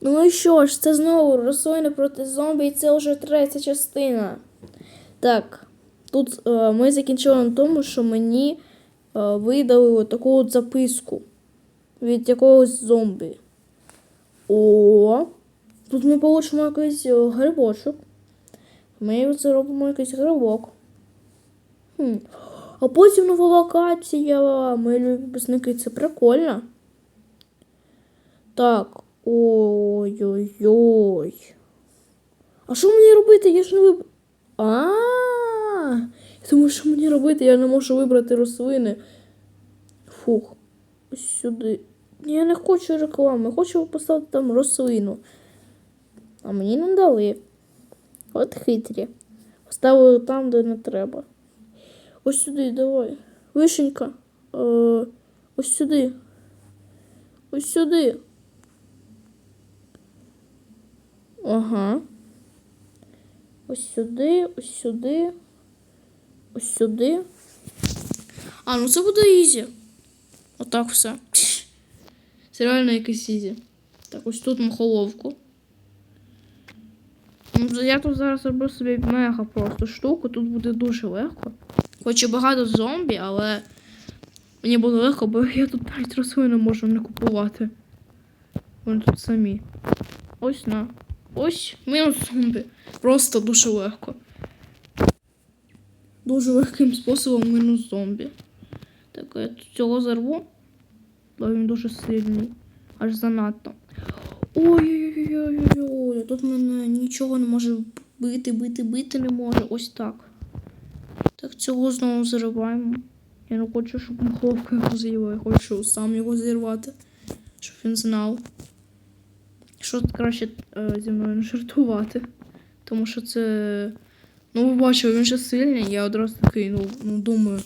Ну і що ж, це знову рослини проти зомбі, і це вже третя частина. Так, тут е, ми закінчили на тому, що мені е, видали таку от записку від якогось зомбі. О, тут ми получимо якийсь е, грибочок. Ми зробимо якийсь грибок. Хм. А потім нова локація. Мої любісники, це прикольно. Так. Ой-ой-ой. А що мені робити? Я ж не виб... А. Тому що мені робити? Я не можу вибрати рослини. Фух. Ось сюди. Я не хочу реклами, я хочу поставити там рослину. А мені не дали. От хитрі. Поставили там, де не треба. Ось сюди, давай. Вишенька. Е, ось сюди. Ось сюди. Ага. Ось сюди, ось сюди. Ось сюди. А, ну це буде ізі. Отак все. Це реально якесь ізі. Так, ось тут махоловку. Ну, Я тут зараз роблю собі мега просто штуку, тут буде дуже легко. Хоч і багато зомбі, але мені буде легко, бо я тут навіть рослини можу не купувати. Вони тут самі. Ось на. Ось мінус зомбі. Просто дуже легко. Дуже легким способом мінус зомбі. Так, я тут цього зарву, бо він дуже сильний. Аж занадто. Ой-ой-ой-ой-ой, тут мене нічого не може бити, бити, бити не може. Ось так. Так, цього знову зариваємо. Я не хочу, щоб маховка його з'їла. Я хочу сам його зірвати, щоб він знав. Що краще е, зі мною не жартувати. Тому що це. Ну, ви бачили, він же сильний, я одразу такий, ну, ну думаю.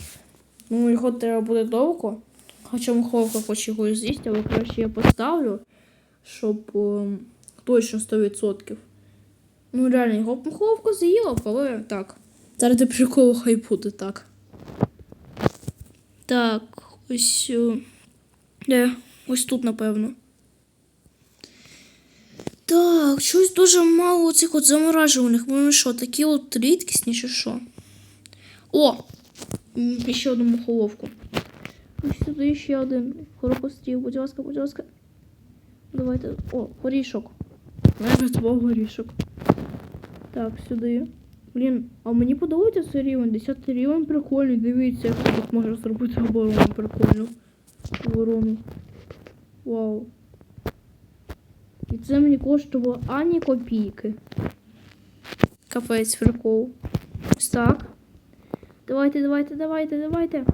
Ну, його треба буде довго. Хоча маховка хоче його з'їсти, але краще я поставлю, щоб е, точно 100%. Ну, реально, його б маховка з'їла, але так. Зараз для приколу хай буде так. Так, ось. е, Де? Ось тут, напевно. Так, щось дуже мало цих от заморажуваних. Вони що, такі от рідкісні чи що? О! Ще одну мухоловку. Ось сюди ще один хорохостів, будь ласка, будь ласка. Давайте. О, горішок. Мене твого горішок. Так, сюди. Блін, а мені подобається цей рівень. Десятий рівень прикольний. Дивіться, як тут можна зробити оборону прикольну. Оборону. Вау. І це мені коштувало ані копійки. Капець прикол. Ось так. Давайте, давайте, давайте, давайте.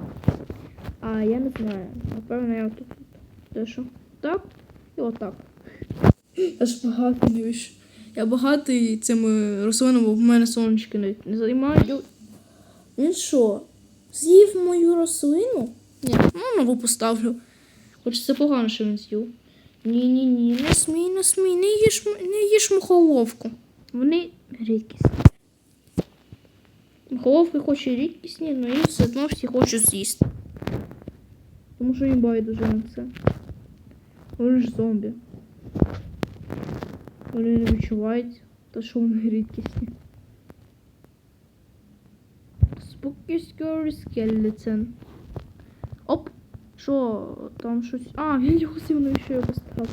А, я не знаю. Напевно, я тут. Де що? Так? І отак. Я ж багатий не. Я багатий цими рослинами, бо в мене сонечки навіть не займають. Він що? З'їв мою рослину? Ні, ну нову поставлю. Хоч це погано, що він з'їв. Ні-ні-ні, не смій, не смій, не їж, не їж мухоловку. Вони рідкісні. Мухоловки хоч і рідкісні, але їх все одно всі хочуть з'їсти. Тому що їм байдуже на це. Вони ж зомбі. Вони не відчувають, те, що вони рідкісні. Spooky Scary Skeleton. Що там щось. А, він його сильно ще його поставив.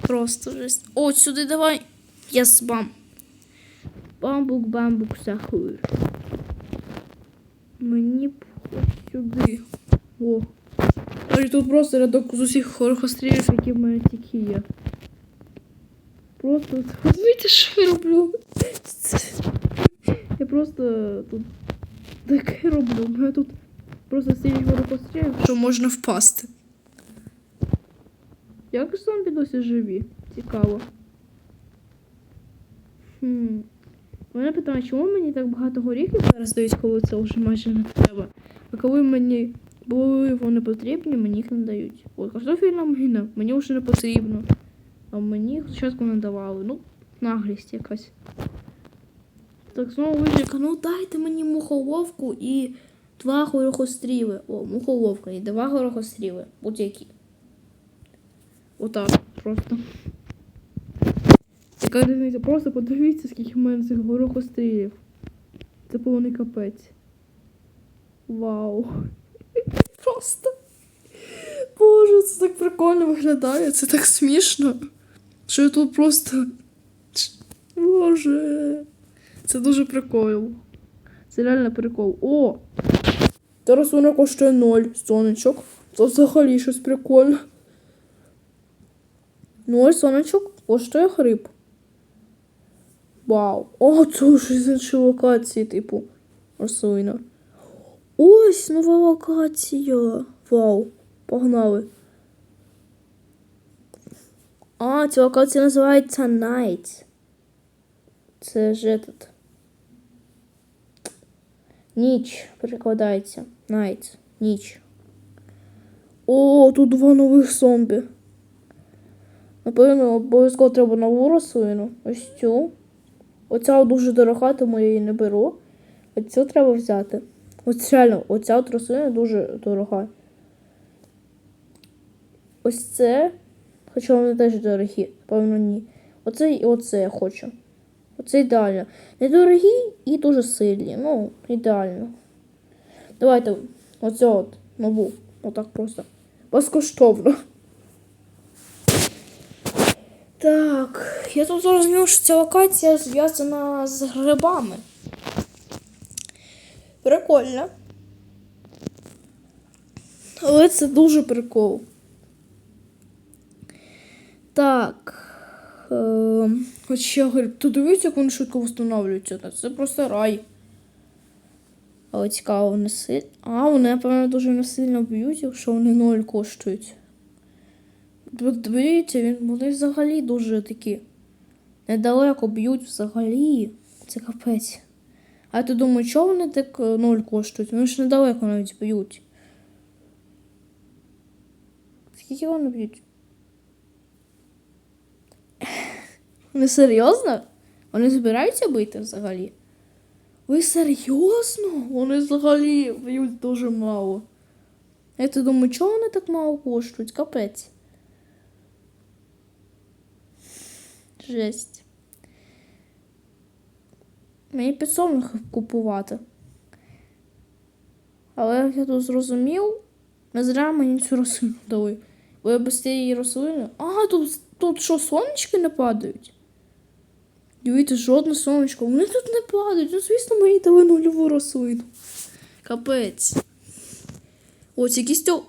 Просто жесть. О, сюди давай. Єс, бам. Бамбук, бамбук, сахур. Мені б ось сюди. О. Ой, тут просто рядок з усіх хорохострілів, які в мене тільки є. Просто знаєте, що я роблю? Я просто тут таке роблю. У мене тут просто стільки хорохострілів, що можна впасти. Як зомбі досі живі? Цікаво. Хм. Мене питання, чому мені так багато горіхів зараз дають, коли це вже майже не треба. А коли мені були вони потрібні, мені їх не дають. От картофельна мгина, мені вже не потрібно. А мені спочатку не давали. Ну, наглість якась. Так знову вижика, ну дайте мені мухоловку і два горохостріли. О, мухоловка і два горохостріли. Будь-які. Отак. просто. Яка різниця? Просто подивіться, скільки в мене цих горохострілів. Це повний капець. Вау. Просто. Боже, це так прикольно виглядає, це так смішно. Що я тут просто. Боже. Це дуже прикол. Це реально прикол. О! Зараз вона коштує 0 сонечок. Це взагалі щось прикольне. 0 сонечок коштує гриб. Вау. О, це вже з іншої локації, типу. Рослина. Ось нова локація. Вау. Погнали. А, ця локація називається Night. Це ж этот. Ніч перекладається. Night. Ніч. О, тут два нових зомбі. Напевно, обов'язково треба нову рослину. Ось цю. Оця дуже дорога, тому я її не беру. Оцю треба взяти. Ось реально, оця от рослина дуже дорога. Ось це. Хоча вони теж дорогі, певно, ні. Оце і оце я хочу. Оце ідеально. Недорогі і дуже сильні. Ну, ідеально. Давайте оцю от нову. Отак просто. Безкоштовно. Так, я тут зрозумів, що ця локація зв'язана з грибами. Прикольно. Але це дуже прикол. Так. Е, от ще гриб. Ти дивись, як вони швидко встановлюються. Це просто рай. Але цікаво, вони сильно. А, вони, напевно, дуже не сильно б'ють, якщо вони ноль коштують. Дивіться, вони взагалі дуже такі. Недалеко б'ють взагалі. Це капець. А ти думаєш, чого вони так е, ноль коштують? Вони ж недалеко навіть б'ють. Скільки вони б'ють? Вони серйозно? Вони збираються бити взагалі? Ви серйозно? Вони взагалі б'ють дуже мало. Я ти думаю, чого вони так мало коштують? Капець. Жесть. Мені підсобних купувати. Але як я тут зрозумів, не зря мені цю рослину дали. Бо я без цієї рослини. А, тут, тут що, сонечки не падають? Дивіться, жодне сонечко. Вони тут не падають. Ну, звісно, мені дали нульову рослину. Капець. Ось якісь то.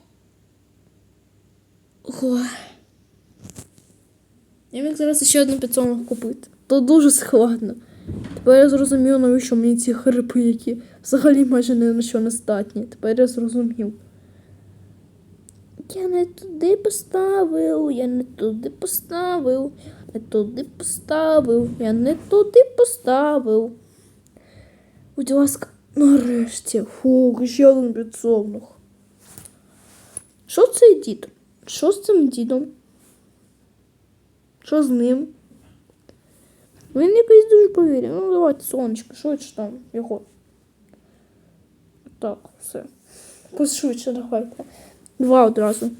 Ой. Я міг зараз ще одну підсолнух купити. То дуже складно. Тепер я зрозумів, навіщо мені ці хрипи, які взагалі майже ні на що не здатні. Тепер я зрозумів. Я не туди поставив, я не туди поставив, не туди поставив, я не туди поставив. Будь ласка, нарешті. Фух, ще один підсовнух. Що цей дід? Що з цим дідом? Що з ним? Він якийсь дуже повірив. Ну, давайте, сонечко, швидше там його. Так, все. Пошвидше давайте. Два одразу.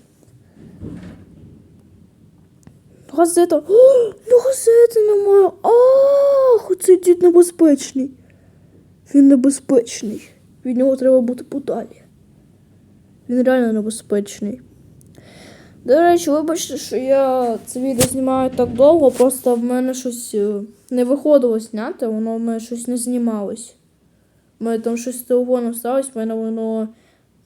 Газета. О, ну газети немає. Ах, оцей дід небезпечний. Він небезпечний. Від нього треба бути подалі. Він реально небезпечний. До речі, вибачте, що я це відео знімаю так довго, просто в мене щось е, не виходило зняти, воно в мене щось не знімалось. У мене там щось з телефоном сталося, в мене воно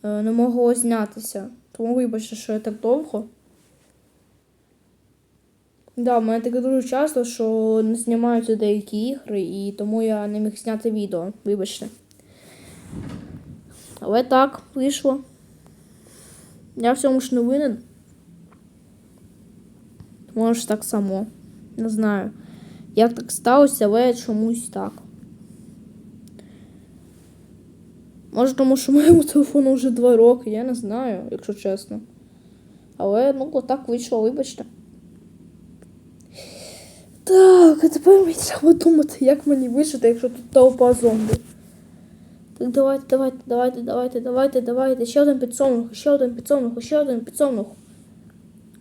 е, не могло знятися. Тому вибачте, що я так довго. Да, мене таке дуже часто, що не знімаються деякі ігри, і тому я не міг зняти відео. Вибачте. Але так, вийшло. Я в цьому ж не винен. Може так само. Не знаю. Як так сталося, але чомусь так. Може, тому що моєму телефону вже два роки, я не знаю, якщо чесно. Але ну отак вийшло, вибачте. Так, а тепер мені треба думати, як мені вижити, якщо тут толпа зомбі. Так, давайте, давайте, давайте, давайте, давайте, давайте. Ще один підсомнух, ще один підсомнух, ще один підсомнух.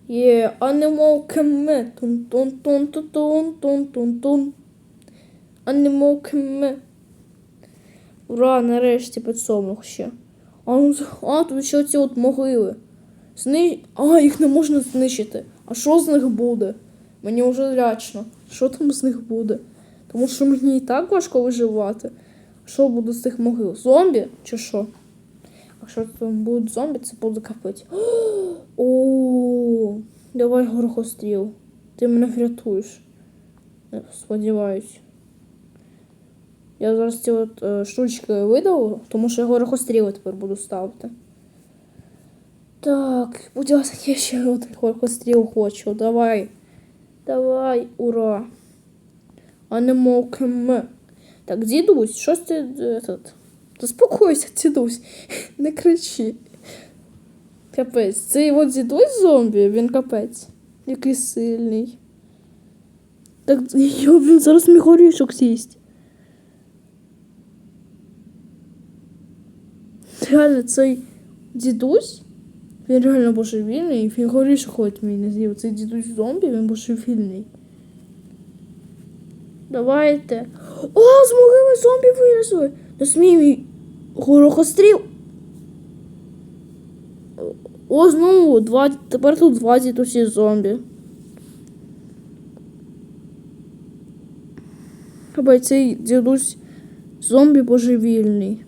Є Animal Кеме. Тун-тун-тун-тун-тун-тун-тун. Animal Кеме. Ура, нарешті підсомнух ще. А, ну, а тут ще оці от могили. Зни... А, їх не можна знищити. А що з них буде? Мені вже лячно. Що там з них буде? Тому що мені і так важко виживати. Що буде з цих могил? Зомбі чи що? Якщо там будуть зомбі, це буде капець. О, давай горохостріл. Ти мене врятуєш. Сподіваюсь. Я зараз ці от е, штучки видав, тому що я горохостріли тепер буду ставити. Так, будь ласка, я ще один горохостріл хочу. Давай. Давай, ура. А не мокме. Так, дідусь, що ж ти е, тут? Заспокойся, дідусь, не кричи. Капець, цей от дідусь зомбі, він капець. Який сильний. Так, йо, він зараз мій горішок з'їсть. Реально, цей дідусь, він реально божевільний, він горішок хоч мій не з'їв. Цей дідусь зомбі, він божевільний. Давайте. О, з могили зомбі вилізли. Не смій мій горохостріл. О, знову два. Тепер тут два дідусі зомбі. Хіба цей дідусь зомбі божевільний.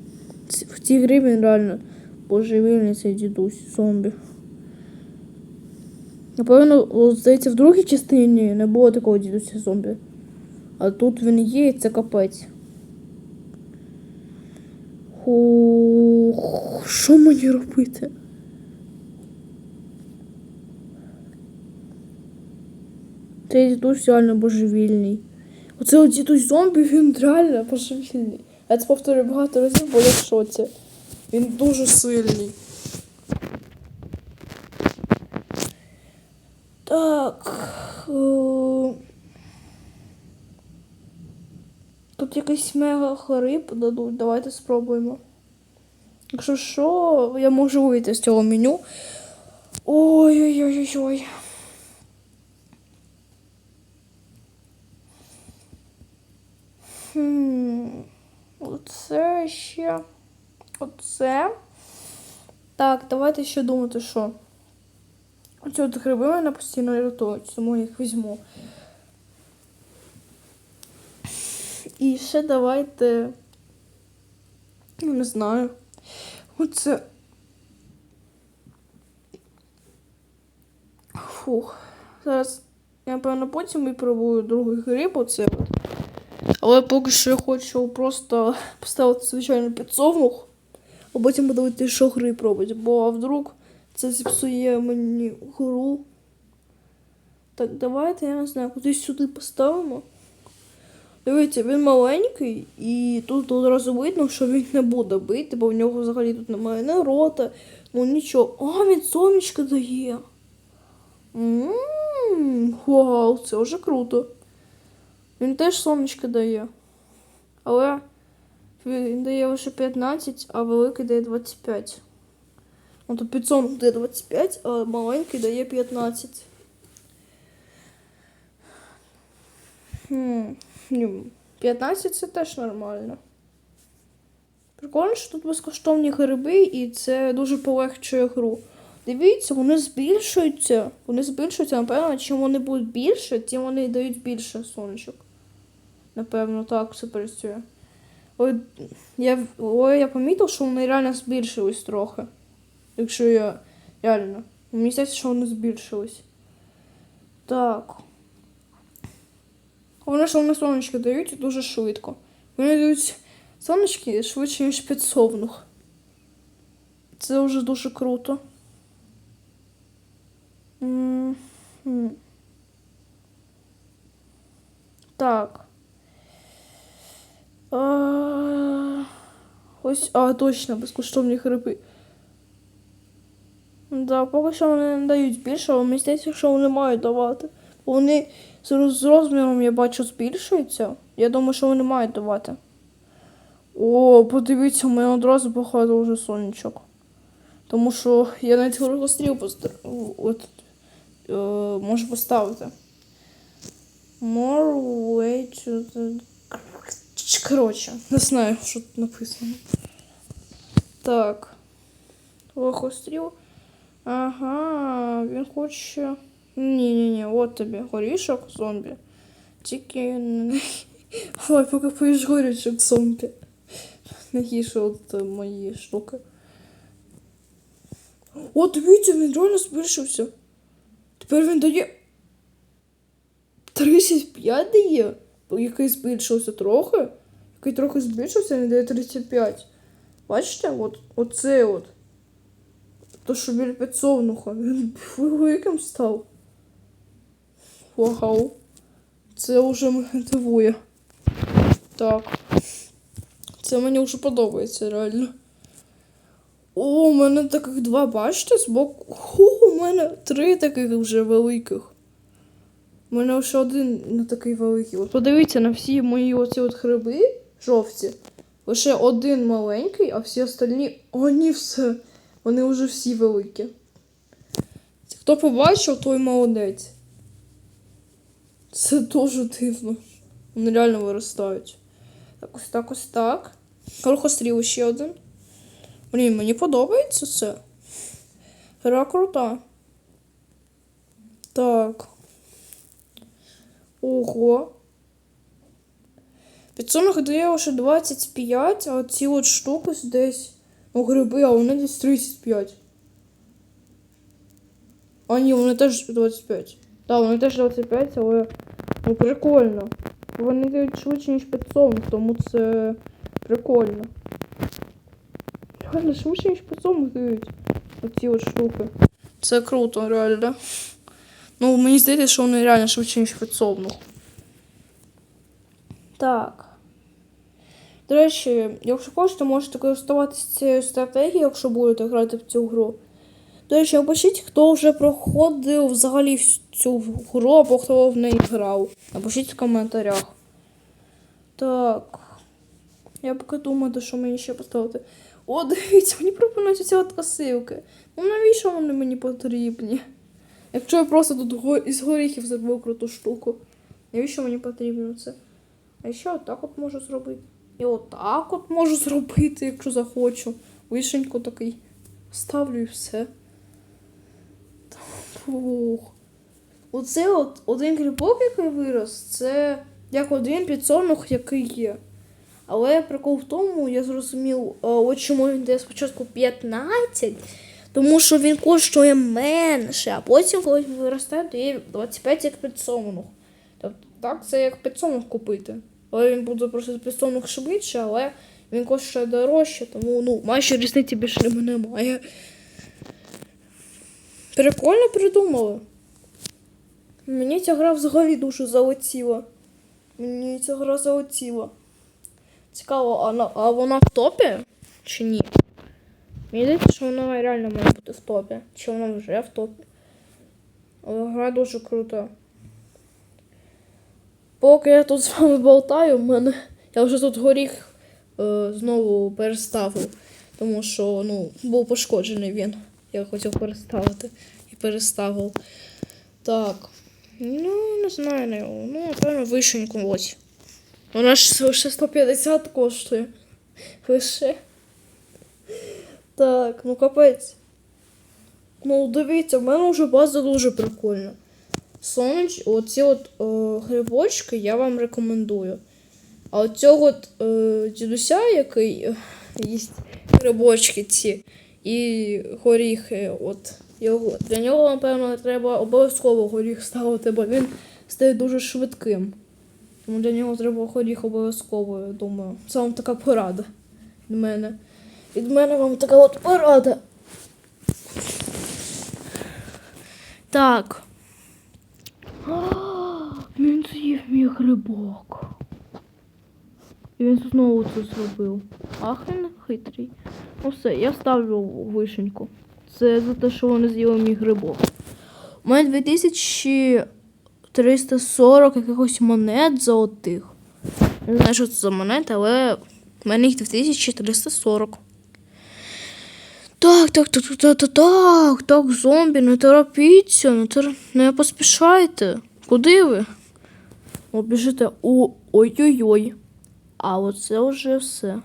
В цій грі він реально божевільний цей дідусь зомбі. Напевно, здається, в другій частині не було такого дідуся зомбі. А тут він є, і це капець. Ох, що мені робити? Цей дідусь реально божевільний. Оце от дідусь зомбі, він реально божевільний. Я це повторюю багато разів, бо я в шоці. Він дуже сильний. Так. е, Тут якийсь мега хлорип дадуть. Давайте спробуємо. Якщо що, я можу вийти з цього меню. Ой-ой-ой-ой. Хм. Оце ще. Оце. Так, давайте ще думати, що. Оці от гриби мене постійно рятують, тому я їх візьму. І ще давайте. Ну, не знаю. Оце. Фух. Зараз я, напевно, потім випробую другий гриб, оце. Але поки що я хочу просто поставити звичайно підсовнух, а потім подивитися, що гриб робить. Бо вдруг це зіпсує мені гру. Так, давайте, я не знаю, кудись сюди поставимо. Дивіться, він маленький, і тут одразу видно, що він не буде бити, бо в нього взагалі тут немає ні рота, ну нічого. А, він сонечко дає. Ммм, вау, це вже круто. Він теж сонечко дає. Але він дає лише 15, а великий дає 25. Ну, то підсонок дає 25, а маленький дає 15. Хм. 15 це теж нормально. Прикольно, що тут безкоштовні гриби, і це дуже полегшує гру. Дивіться, вони збільшуються. Вони збільшуються, напевно, чим вони будуть більше, тим вони дають більше сонечок. Напевно, так все працює. Ой, я, я помітив, що вони реально збільшились трохи. Якщо я реально. Мені здається, що вони збільшились. Так. Головне, що вони сонечки дають дуже швидко. Вони дають сонечки швидше, ніж підсовнух. Це вже дуже круто. М, м. Так. Ось, а, точно, безкоштовні гриби. Да, поки що вони не дають більше, але мені здається, що вони мають давати. Бо Вони з розміром, я бачу, збільшуються. Я думаю, що вони мають давати. О, подивіться, у мене одразу багато вже сонечок. Тому що я навіть горохостріл постар... от, е, можу поставити. More way to the... Коротше, не знаю, що тут написано. Так. Лохостріл. Ага, він хоче. Ні-ні-ні, от тобі. Горішок зомбі. Тільки. не- Ой, поки поїш горішок зомбі. Не їж от е, мої штуки. О, дивіться, він реально збільшився. Тепер він дає. 35 дає? Який збільшився трохи? Який трохи збільшився, він дає 35. Бачите, от, оце от. То, що біля підсовнуха. Він великим став. Вау. Це вже мене дивує. Так. Це мені вже подобається, реально. О, у мене таких два, бачите, збоку. О, у мене три таких вже великих. У мене ще один не такий великий. От подивіться на всі мої оці от гриби жовті. Лише один маленький, а всі остальні. О, все. Вони вже всі великі. Хто побачив, той молодець. Це дуже дивно. Вони реально виростають. Так, ось так, ось так. Крохостріл ще один. Блін, мені подобається це. Гра крута. Так. Ого. Підсумок дає лише 25, а ці от штуки десь. Ну, гриби, а вони десь 35. А ні, вони теж 25. Так, вони теж 25, але ну прикольно. Вони дають швидше, ніж підсумок, тому це прикольно. Реально швидше, ніж підсумок дають. Оці от штуки. Це круто, реально. Ну, мені здається, що вони реально швидше, ніж підсовнух. Так. До речі, якщо хочете, можете користуватися цією стратегією, якщо будете грати в цю гру. До речі, напишіть, хто вже проходив взагалі цю гру, або хто в неї грав. Напишіть в коментарях. Так. Я поки думаю, що мені ще поставити. О, дивіться, мені пропонують ці от косилки. Ну навіщо вони мені потрібні? Якщо я просто тут із горіхів зробив круту штуку. Навіщо мені потрібно це? А ще отак от можу зробити. І отак от можу зробити, якщо захочу. Вишеньку такий ставлю і все. Фух. Оце от один грибок, який вирос, це як один підсолнух, який є. Але прикол в тому, я зрозумів, е, от чому він дає спочатку 15, тому що він коштує менше, а потім, коли виростає, то є 25 як підсолнух. Тобто так, це як підсолнух купити. Але він буде просто підсолнух швидше, але він коштує дорожче, тому ну, майже різниці більше немає. Прикольно придумали. Мені ця гра взагалі дуже залетіла. Мені ця гра залетіла. Цікаво, а, на- а вона в топі чи ні? Мені здається, що вона реально має бути в топі. Чи вона вже в топі. Але гра дуже крута. Поки я тут з вами болтаю, мене. Я вже тут горіх е, знову переставив. Тому що ну, був пошкоджений він. Я хотів переставити і переставив. Так. Ну, не знаю, не. Ну, напевно, вишеньку ось. Вона ж лише 150 коштує. Лише. Так, ну капець. Ну, дивіться, в мене вже база дуже прикольна. Сонич, оці от е, грибочки я вам рекомендую. А от цього от е, дідуся, який е, їсть грибочки ці і горіхи, от його. Для нього, напевно, треба обов'язково горіх ставити, бо він стає дуже швидким. Тому для нього треба горіх обов'язково, я думаю. Це вам така порада від мене. Від мене вам така от порада. Так. Він з'їв мій грибок. І він знову це зробив. Ах, він хитрий. Ну все, я ставлю вишеньку. Це за те, що вони з'їли мій грибок. У мене 2340 якихось монет золотих. Не знаю, що це за монети, але в мене їх 2340. Так, так, так, так, так, так, так, зомбі, не торопіться, не, тор... не поспішайте. Куди ви? О, ой-ой-ой. А оце вже все.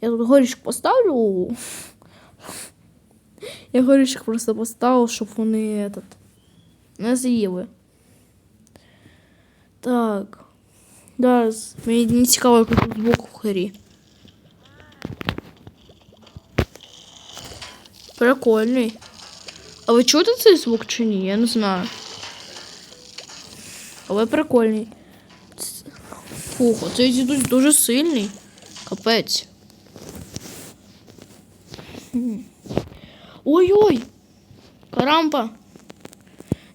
Я тут горішок поставлю. Я горішок просто поставив, щоб вони этот, не з'їли. Так. Зараз. Мені не цікаво, як тут звук в хорі. Прикольний. А ви чуєте цей звук чи ні? Я не знаю. Але прикольний. Фух, цей дідусь дуже сильний. Капець. Ой-ой! Карампа!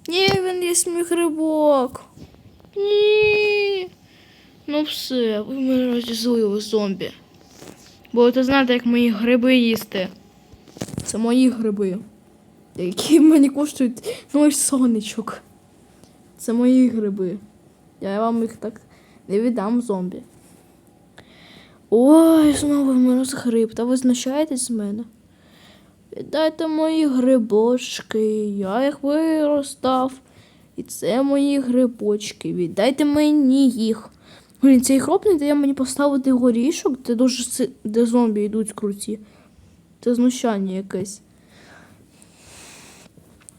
Ні, він є мій грибок. Ні. Ну все, ви мене розізлили зомбі. Будете знати, як мої гриби їсти. Це мої гриби. Які мені коштують нуль сонечок. Це мої гриби. Я вам їх так не віддам зомбі. Ой, знову мороз гриб. Та ви знущаєтесь з мене. Віддайте мої грибочки, я їх виростав. І це мої грибочки. Віддайте мені їх. Блін, цей хроп не дає мені поставити горішок, де дуже де зомбі йдуть круті. Це знущання якесь.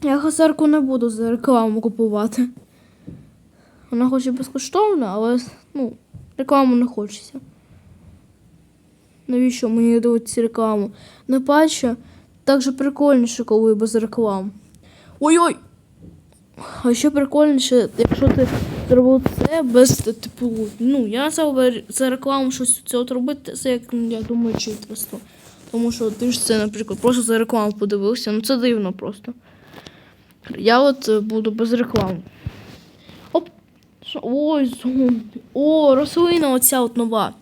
Я хасарку не буду за рекламу купувати. Вона хоч і безкоштовна, але ну, рекламу не хочеться. Навіщо мені дивитися рекламу? Не паче, так же прикольніше, коли без реклам. Ой-ой! А ще прикольніше, якщо ти зробив це без типу. Ну, я за, за рекламу щось це робити, це як я думаю, читерство. Тому що ти ж це, наприклад, просто за рекламу подивився. Ну це дивно просто. Я от е, буду без реклами. Оп! Ой, зомбі. О, рослина оця от нова.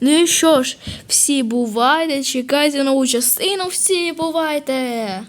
Ну і що ж, всі бувайте, чекайте нову частину, всі бувайте!